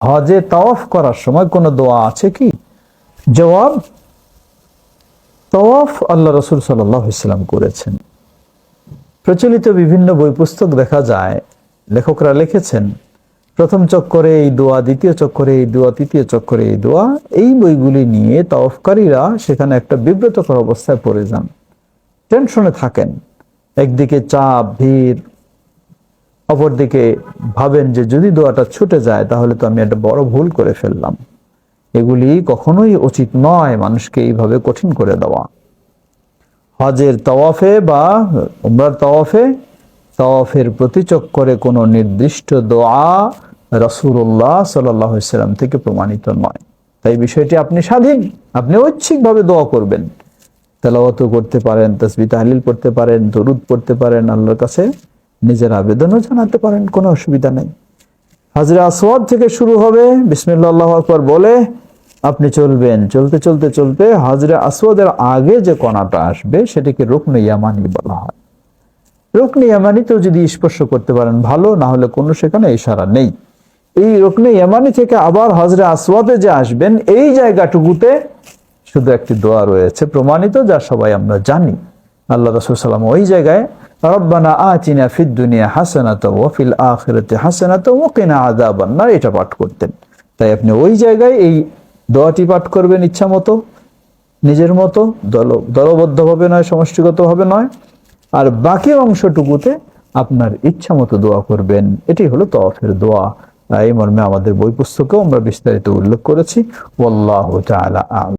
হজে তাওয়াফ করার সময় কোনো দোয়া আছে কি? জবাব, তাওয়াফ আল্লাহ রসুল সাল্লাম করেছেন। প্রচলিত বিভিন্ন বই পুস্তক দেখা যায়, লেখকরা লিখেছেন, প্রথম চক্করে এই দোয়া, দ্বিতীয় চক্করে এই দোয়া, তৃতীয় চক্করে এই দোয়া, এই বইগুলি নিয়ে তাওফকারীরা সেখানে একটা বিব্রতকর অবস্থায় পড়ে যান। টেনশনে থাকেন। একদিকে চাপ, ভিড় অপরদিকে ভাবেন যে যদি দোয়াটা ছুটে যায়, তাহলে তো আমি একটা বড় ভুল করে ফেললাম। এগুলি কখনোই উচিত নয় মানুষকে এইভাবে কঠিন করে দেওয়া। হজের তওয়াফে বা উমরার তওয়াফে, তওয়াফের প্রতি চক্করে কোনো নির্দিষ্ট দোয়া রসুল্লাহ সাল্লাম থেকে প্রমাণিত নয়। তাই বিষয়টি আপনি স্বাধীন, আপনি ঐচ্ছিকভাবে দোয়া করবেন। তেলাওয়াতও করতে পারেন তসবি তাহলিল করতে পারেন, দরুদ পড়তে পারেন, আল্লাহর কাছে নিজের আবেদনও জানাতে পারেন, কোনো অসুবিধা নেই। হাজরা আসওয়াদ থেকে শুরু হবে বিসমিল্লা আল্লাহ আকবর বলে, আপনি চলবেন। চলতে চলতে চলতে হাজরা আসওয়াদের আগে যে কণাটা আসবে, সেটাকে রুকন ইয়ামানি বলা হয়। রুকন ইয়ামানিতেও যদি স্পর্শ করতে পারেন, ভালো, না হলে কোনো সেখানে ইশারা নেই। এই রুকনে ইয়ামানি থেকে আবার হজরে আসওয়াদে যে আসবেন, এই জায়গাটুকুতে শুধু একটি দোয়া রয়েছে প্রমাণিত, যা সবাই আমরা জানি। আল্লাহ রসুল সাল্লাম ওই জায়গায় রব্বানা আতিনা ফিদ দুনিয়া হাসানাত ওয়া ফিল আখিরাতি হাসানাত ওয়া কিনা আযাবান এটা পাঠ করতেন। তাই আপনি ওই জায়গায় এই দোয়াটি পাঠ করবেন ইচ্ছা মতো, নিজের মতো, দল, দলবদ্ধভাবে নয়, সমষ্টিগতভাবে নয়। আর বাকি অংশটুকুতে আপনার ইচ্ছা মতো দোয়া করবেন। এটি হলো তওয়াফের দোয়া। এই মর্মে আমাদের বই পুস্তকেও আমরা বিস্তারিত উল্লেখ করেছি। ওয়াল্লাহু তাআলা আ'লাম